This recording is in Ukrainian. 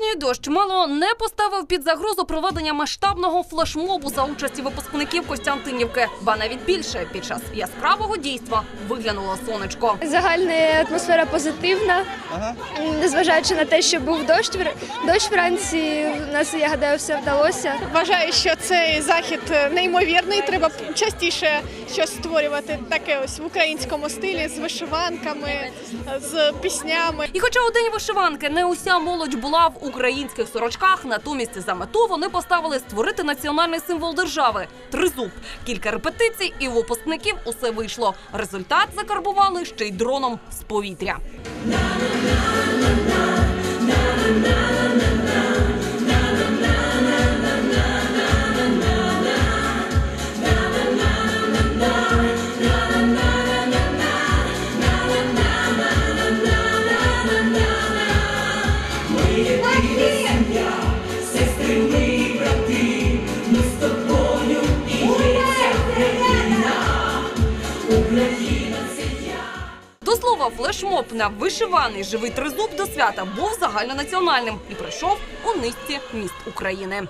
Нинішній дощ мало не поставив під загрозу проведення масштабного флешмобу за участі випускників Костянтинівки. Ба навіть більше під час яскравого дійства виглянуло сонечко. Загальна атмосфера позитивна, Ага. Незважаючи на те, що був дощ, дощ вранці, у нас, я гадаю, все вдалося. Вважаю, що цей захід е, неймовірний. Треба частіше щось створювати таке ось в українському стилі з вишиванками, е, з піснями. І хоча у день вишиванки не уся молодь була в українських сорочках, натомість за мету вони поставили створити національний символ держави тризуб. Кілька репетицій, і у випускників усе вийшло. Результат закарбували ще й дроном з повітря. До слова, флешмоб на вишиваний живий тризуб до свята був загальнонаціональним і пройшов у низці міст України.